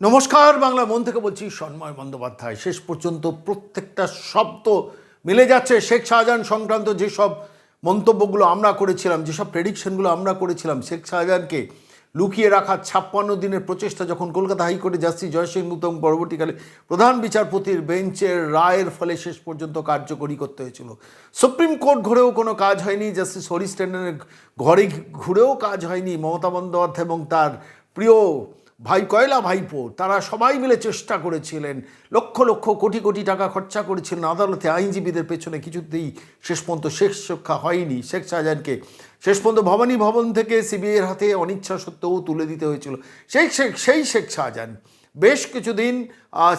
নমস্কার, বাংলা মন থেকে বলছি সন্ময় বন্দ্যোপাধ্যায়। শেষ পর্যন্ত প্রত্যেকটা শব্দ মিলে যাচ্ছে। শেখ শাহজাহান সংক্রান্ত যেসব মন্তব্যগুলো আমরা করেছিলাম, যেসব প্রেডিকশনগুলো আমরা করেছিলাম, শেখ শাহজাহানকে লুকিয়ে রাখা ছাপ্পান্ন দিনের প্রচেষ্টা যখন কলকাতা হাইকোর্টে জাস্টিস জয়সিং এবং পরবর্তীকালে প্রধান বিচারপতির বেঞ্চের রায়ের ফলে শেষ পর্যন্ত কার্যকরী করতে হয়েছিল। সুপ্রিম কোর্ট ঘুরেও কোনো কাজ হয়নি, জাস্টিস হরিশ টেন্ডনের ঘরে ঘুরেও কাজ হয়নি মমতা বন্দ্যোপাধ্যায় এবং তার প্রিয় ভাই কয়লা ভাইপো, তারা সবাই মিলে চেষ্টা করেছিলেন। লক্ষ লক্ষ কোটি কোটি টাকা খরচা করেছিলেন। আদালতে আইনজীবীদের পেছনে কিছুতেই শেষ পর্যন্ত শেষ রক্ষা হয়নি। শেখ শাহজাহানকে শেষ পর্যন্ত ভবানী ভবন থেকে সিবিআইয়ের হাতে অনিচ্ছা সত্ত্বেও তুলে দিতে হয়েছিল। সেই শেখ সেই শেখ শাহজাহান বেশ কিছুদিন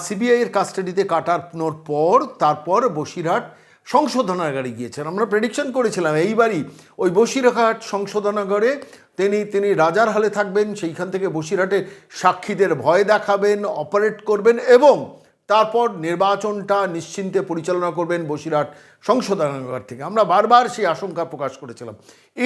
সিবিআইয়ের কাস্টাডিতে কাটানোর পর, তারপর বসিরহাট সংশোধনাগারে গিয়েছেন। আমরা প্রেডিকশন করেছিলাম, এইবারই ওই বসিরহাট সংশোধনাগারে তিনি তিনি রাজার হালে থাকবেন সেইখান থেকে বসিরহাটে সাক্ষীদের ভয় দেখাবেন অপারেট করবেন এবং তারপর নির্বাচনটা নিশ্চিন্তে পরিচালনা করবেন বসিরহাট সংশোধনাগার থেকে। আমরা বারবার সেই আশঙ্কা প্রকাশ করেছিলাম।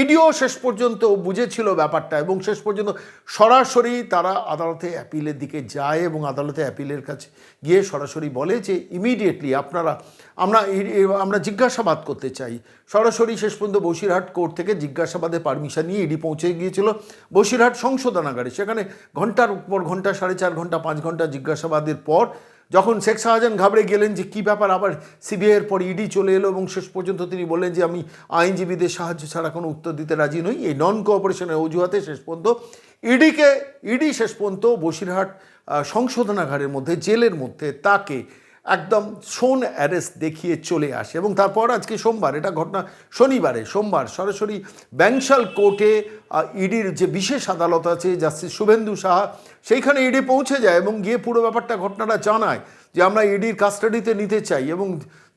ইডিও শেষ পর্যন্ত বুঝেছিল ব্যাপারটা এবং শেষ পর্যন্ত সরাসরি তারা আদালতে অ্যাপিলের দিকে যায় এবং আদালতে অ্যাপিলের কাছে গিয়ে সরাসরি বলে যে ইমিডিয়েটলি আপনারা, আমরা আমরা জিজ্ঞাসাবাদ করতে চাই। সরাসরি শেষ পর্যন্ত বসিরহাট কোর্ট থেকে জিজ্ঞাসাবাদে পারমিশন নিয়ে ইডি পৌঁছে গিয়েছিল বসিরহাট সংশোধনাগারে। সেখানে ঘণ্টার পর ঘণ্টা, সাড়ে চার ঘণ্টা, পাঁচ ঘণ্টা জিজ্ঞাসাবাদের পর যখন শেখ শাহজাহান ঘাবড়ে গেলেন যে কী ব্যাপার, আবার সিবিআইয়ের পর ইডি চলে এলো এবং শেষ পর্যন্ত তিনি বললেন যে আমি আইনজীবীদের সাহায্য ছাড়া কোনো উত্তর দিতে রাজি নই। এই নন কোঅপারেশনের অজুহাতে শেষ পর্যন্ত ইডিকে, ইডি শেষ পর্যন্ত বসিরহাট সংশোধনাগারের মধ্যে, জেলের মধ্যে তাকে একদম সোন অ্যারেস্ট দেখিয়ে চলে আসে। এবং তারপর আজকে সোমবার, এটা ঘটনা শনিবারে, সোমবার সরাসরি ব্যাংশাল কোর্টে ইডির যে বিশেষ আদালত আছে, জাস্টিস শুভেন্দু সাহা, সেইখানে ইডি পৌঁছে যায় এবং গিয়ে পুরো ব্যাপারটা ঘটনাটা জানায় যে আমরা ইডির কাস্টাডিতে নিতে চাই এবং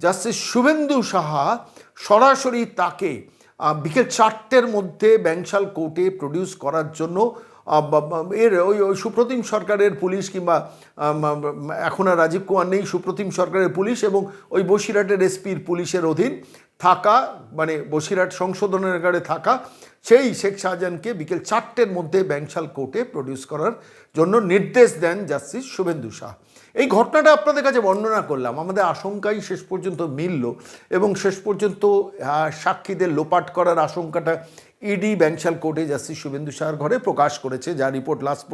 জাস্টিস শুভেন্দু সাহা সরাসরি তাকে বিকেল চারটের মধ্যে ব্যাংশাল কোর্টে প্রডিউস করার জন্য এর ওই ওই সুপ্রতিম সরকারের পুলিশ কিংবা এখন আর রাজীব কুমার নেই, সুপ্রতিম সরকারের পুলিশ এবং ওই বসিরহাটের এসপির পুলিশের অধীন থাকা মানে বসিরহাট সংশোধনাগারে থাকা সেই শেখ শাহজাহানকে বিকেল চারটের মধ্যে ব্যাংশাল কোর্টে প্রডিউস করার জন্য নির্দেশ দেন জাস্টিস শুভেন্দু শাহ। এই ঘটনাটা আপনাদের কাছে বর্ণনা করলাম। আমাদের আশঙ্কাই শেষ পর্যন্ত মিলল এবং শেষ পর্যন্ত সাক্ষীদের লোপাট করার আশঙ্কাটা ইডি ব্যাংশাল কোর্টে জাস্টিস শুভেন্দু শাহর ঘরে প্রকাশ করেছে যা রিপোর্ট লাস্ট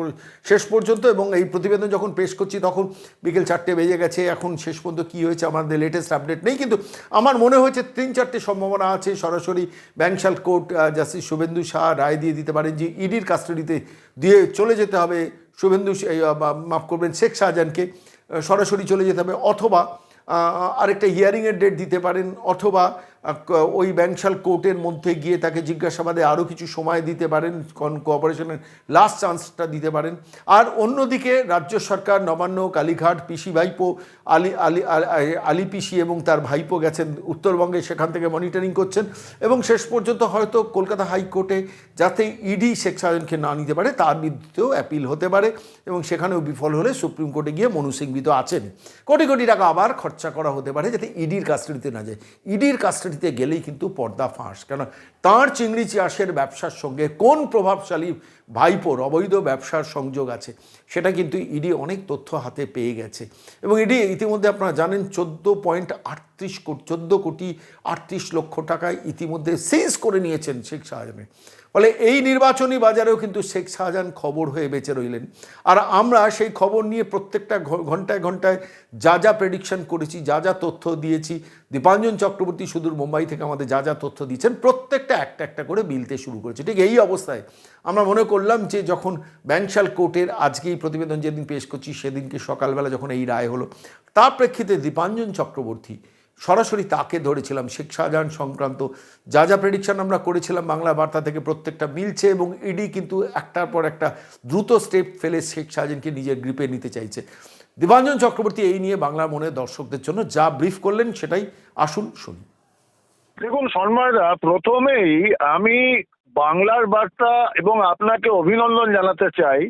শেষ পর্যন্ত এবং এই প্রতিবেদন যখন পেশ করছি তখন বিকেল চারটে বেজে গেছে। এখন শেষ পর্যন্ত কী হয়েছে আমাদের লেটেস্ট আপডেট নেই, কিন্তু আমার মনে হয়েছে তিন চারটে সম্ভাবনা আছে। সরাসরি ব্যাংশাল কোর্ট জাস্টিস শুভেন্দু শাহ রায় দিয়ে দিতে পারেন যে ইডির কাস্টাডিতে দিয়ে চলে যেতে হবে শুভেন্দু মাফ করবেন, শেখ শাহজাহানকে। সরাসরি চলে যেতে হবে অথবা আরেকটা হিয়ারিংয়ের ডেট দিতে পারেন অথবা ওই ব্যাংশাল কোর্টের মধ্যে গিয়ে তাকে জিজ্ঞাসাবাদে আরও কিছু সময় দিতে পারেন কোঅপারেশনের লাস্ট চান্সটা দিতে পারেন। আর অন্যদিকে রাজ্য সরকার নবান্ন, কালীঘাট, পিসি ভাইপো, আলি আলি আলি পিসি এবং তার ভাইপো গেছেন উত্তরবঙ্গে, সেখান থেকে মনিটরিং করছেন এবং শেষ পর্যন্ত হয়তো কলকাতা হাইকোর্টে যাতে ইডি শেখ শাহজাহানকে না নিতে পারে, তার বিরুদ্ধেও অ্যাপিল হতে পারে এবং সেখানেও বিফল হলে সুপ্রিম কোর্টে গিয়ে মনু সিংভি তো আছেন। কোটি কোটি টাকা আবার খরচা করা হতে পারে যাতে ইডির কাস্টাডিতে না যায়। ইডির কাস্টাডিতে গেলেই কিন্তু পর্দা ফাঁস। কেন? তাঁর চিংড়ি চাষের ব্যবসার সঙ্গে কোন প্রভাবশালী ভাইপোর অবৈধ ব্যবসার সংযোগ আছে, সেটা কিন্তু ইডি অনেক তথ্য হাতে পেয়ে গেছে। এবং ইডি ইতিমধ্যে আপনারা জানেন চোদ্দ পয়েন্ট আটত্রিশ কোটি, চোদ্দ কোটি আটত্রিশ লক্ষ টাকায় ইতিমধ্যে সিজ করে নিয়েছেন শেখ শাহজাহানের ফলে এই নির্বাচনী বাজারেও কিন্তু শেখ শাহজাহান খবর হয়ে বেঁচে রইলেন। আর আমরা সেই খবর নিয়ে প্রত্যেকটা ঘন্টায় ঘন্টায় যা যা প্রেডিকশন করেছি, যা যা তথ্য দিয়েছি দীপাঞ্জন চক্রবর্তী সুদূর মুম্বাই থেকে আমাদের যা যা তথ্য দিচ্ছেন, প্রত্যেকটা একটা একটা করে মিলতে শুরু করেছে। ঠিক এই অবস্থায় আমরা মনে করলাম যে যখন ব্যাংশাল কোর্টের আজকে এই প্রতিবেদন যেদিন পেশ করছি, সেদিনকে সকালবেলা যখন এই রায় হলো, তার প্রেক্ষিতে দীপাঞ্জন চক্রবর্তী সরাসরি তাকে ধরেছিলাম, শেখ শাহজাহান সংক্রান্ত যা যা প্রেডিকশন আমরা করেছিলাম বাংলা বার্তা থেকে প্রত্যেকটা মিলছে এবং ইডি কিন্তু একটার পর একটা দ্রুত স্টেপ ফেলে শেখ শাহজাহানকে নিজের গ্রিপে নিতে চাইছে। দীপাঞ্জন চক্রবর্তী এই নিয়ে বাংলা মনে দর্শকদের জন্য যা ব্রিফ করলেন সেটাই আসুন শুনি। দেখুন সন্ময়দা প্রথমেই আমি বাংলার বার্তা এবং আপনাকে অভিনন্দন জানাতে চাই।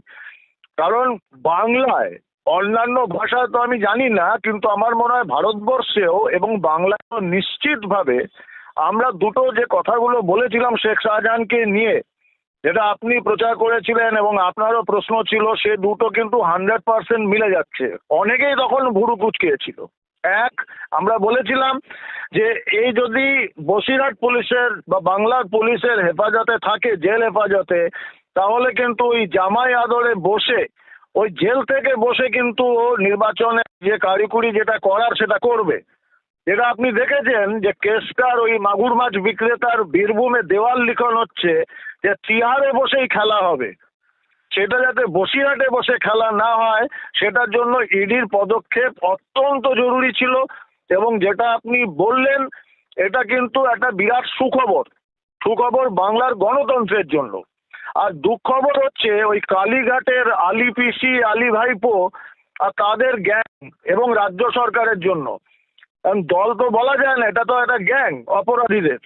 কারণ বাংলায় অন্যান্য ভাষা তো আমি জানি না, কিন্তু আমার মনে হয় ভারতবর্ষেও এবং বাংলায় নিশ্চিতভাবে আমরা দুটো যে কথাগুলো বলেছিলাম শেখ শাহজাহানকে নিয়ে যেটা আপনি প্রচার করেছিলেন এবং আপনারও প্রশ্ন ছিল, সে দুটো কিন্তু হান্ড্রেড পার্সেন্ট মিলে যাচ্ছে। অনেকেই তখন ভুরু কুচকিয়েছিল। এক, আমরা বলেছিলাম যে এই যদি বসিরহাট পুলিশের বা বাংলার পুলিশের হেফাজতে থাকে, জেল হেফাজতে, তাহলে কিন্তু ওই জামাই আদরে বসে, ওই জেল থেকে বসে কিন্তু ও নির্বাচনে যে কারিকুরি যেটা করার সেটা করবে। যেটা আপনি দেখেছেন যে কেসটার ওই মাগুর মাছ বিক্রেতার বীরভূমে দেওয়াল লিখন হচ্ছে যে তিহারে বসেই খেলা হবে। সেটা যাতে বসিরহাটে বসে খেলা না হয়, সেটার জন্য ইডির পদক্ষেপ অত্যন্ত জরুরি ছিল এবং যেটা আপনি বললেন, এটা কিন্তু একটা বিরাট সুখবর। সুখবর বাংলার গণতন্ত্রের জন্য। আর দুঃখবর হচ্ছে ওই কালীঘাটের আলি পিসি আলি ভাইপো আর তাদের গ্যাং এবং রাজ্য সরকারের জন্য। কারণ দল তো বলা যায় না, এটা তো একটা গ্যাং, অপরাধীদের।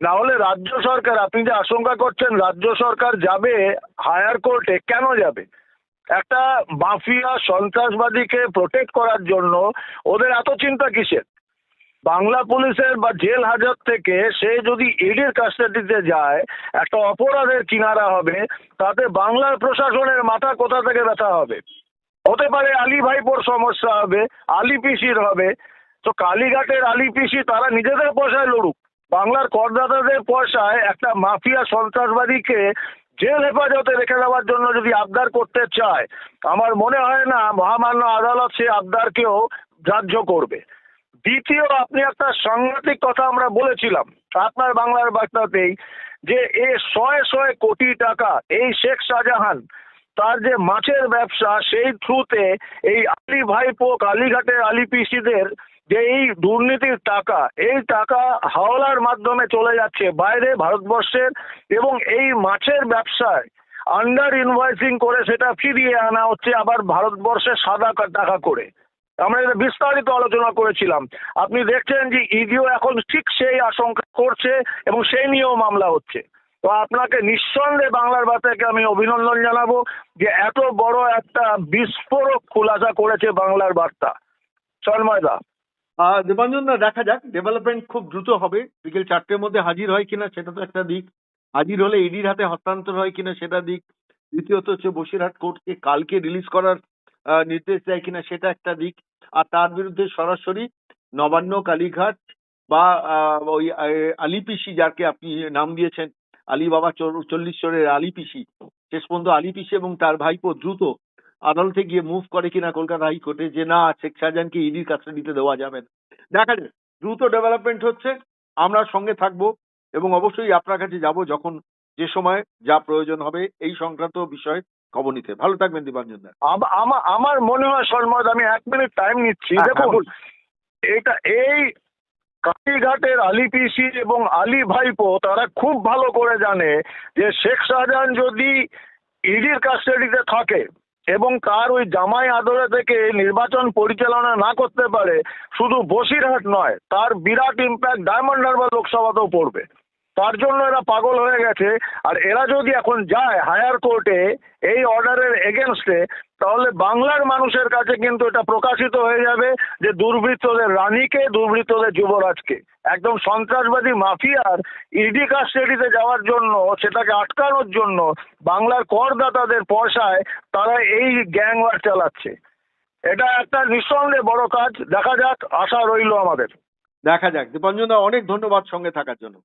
না হলে রাজ্য সরকার, আপনি যে আশঙ্কা করছেন, রাজ্য সরকার যাবে হায়ার কোর্টে, কেন যাবে? একটা মাফিয়া সন্ত্রাসবাদীকে প্রোটেক্ট করার জন্য ওদের এত চিন্তা কিসের? বাংলা পুলিশের বা জেল হাজত থেকে সে যদি ইডির কাস্টাডিতে যায়, একটা অপরাধের কিনারা হবে, তাতে বাংলার প্রশাসনের মাথা কোথা থেকে ব্যথা হবে? হতে পারে আলী ভাইপোর সমস্যা হবে আলী পিসির হবে তো কালীঘাটের আলী পিসি, তারা নিজেদের পয়সায় লড়ুক। বাংলার করদাতাদের পয়সায় একটা মাফিয়া সন্ত্রাসবাদীকে জেল হেফাজতে রেখে দেওয়ার জন্য যদি আবদার করতে চায়, আমার মনে হয় না মহামান্য আদালত সে আবদারকেও গ্রাহ্য করবে। দ্বিতীয়, আপনি একটা সাংঘাতিক কথা আমরা বলেছিলাম, আপনার বাংলার বার্তাতেই, যে এ শয়ে শয়ে কোটি টাকা, এই শেখ শাহজাহান, তার যে মাছের ব্যবসা, সেই থ্রুতে এই আলী ভাইপো কালীঘাটের আলী পিসিদের যে এই দুর্নীতির টাকা এই টাকা হাওলার মাধ্যমে চলে যাচ্ছে বাইরে ভারতবর্ষের এবং এই মাছের ব্যবসায় আন্ডার ইনভয়েসিং করে সেটা ফিরিয়ে আনা হচ্ছে আবার ভারতবর্ষে সাদা টাকা করে। আমরা এটা বিস্তারিত আলোচনা করেছিলাম। আপনি দেখছেন যে ইডিও এখন ঠিক সেই আশঙ্কা করছে এবং সেই নিয়েও মামলা হচ্ছে। তো আপনাকে নিঃসন্দেহে বাংলার বার্তাকে আমি অভিনন্দন জানাব যে এত বড় একটা বিস্ফোরক খুলাসা করেছে বাংলার বার্তা। চন্ময়দা আহ, দেবাঞ্জন দা দেখা যাক। ডেভেলপমেন্ট খুব দ্রুত হবে। বিকেল চারটের মধ্যে হাজির হয় কিনা সেটা তো একটা দিক। হাজির হলে ইডির হাতে হস্তান্তর হয় কিনা সেটা দিক। দ্বিতীয়ত হচ্ছে বসিরহাট কোর্টকে কালকে রিলিজ করার নির্দেশ দেয় কিনা সেটা একটা দিক। আর তার বিরুদ্ধে সরাসরি নবান্ন, কালীঘাট বা ওই আলিপিসি যাকে আপনি নাম দিয়েছেন আলী বাবা চল্লিশ চরের আলিপিসি, শেষ পর্যন্ত আলিপিসি এবং তার ভাইপো দ্রুত আদালতে গিয়ে মুভ করে কিনা কলকাতা হাইকোর্টে যে না শেখ শাহজাহানকে ইডির কাস্টাডিতে দেওয়া যাবে না। দেখা যাক দ্রুত ডেভেলপমেন্ট হচ্ছে আমরা সঙ্গে থাকব এবং অবশ্যই আপনার কাছে যাব যখন যে সময় যা প্রয়োজন হবে এই সংক্রান্ত বিষয়ে খবর নিতে। ভালো থাকবেন দীপাঞ্জন দা। আম- আমার মনে হয় সন্ময় আমি এক মিনিট টাইম নিচ্ছি। হ্যাঁ, দেখুন এটা এই কালীঘাটের আলী পিসি এবং আলী ভাইপো তারা খুব ভালো করে জানে যে শেখ শাহজাহান যদি ইডির কাস্টাডিতে থাকে এবং তার ওই জামাই আদরে থেকে নির্বাচন পরিচালনা না করতে পারে, শুধু বসিরহাট নয়, তার বিরাট ইম্প্যাক্ট ডায়মন্ড হারবার লোকসভাতেও পড়বে। তার জন্য এরা পাগল হয়ে গেছে। আর এরা যদি এখন যায় হায়ার কোর্টে এই অর্ডারের এগেনস্টে তাহলে বাংলার মানুষের কাছে কিন্তু এটা প্রকাশিত হয়ে যাবে যে দুর্বৃত্তদের রানীকে দুর্বৃত্তদের যুবরাজকে একদম সন্ত্রাসবাদী মাফিয়ার ইডি কাস্টাডিতে যাওয়ার জন্য, সেটাকে আটকানোর জন্য বাংলার করদাতাদের পয়সায় তারা এই গ্যাংওয়ার চালাচ্ছে। এটা একটা নিঃসন্দেহে বড় কাজ। দেখা যাক, আশা রইল আমাদের। দেখা যাক। দীপাঞ্জন অনেক ধন্যবাদ সঙ্গে থাকার জন্য।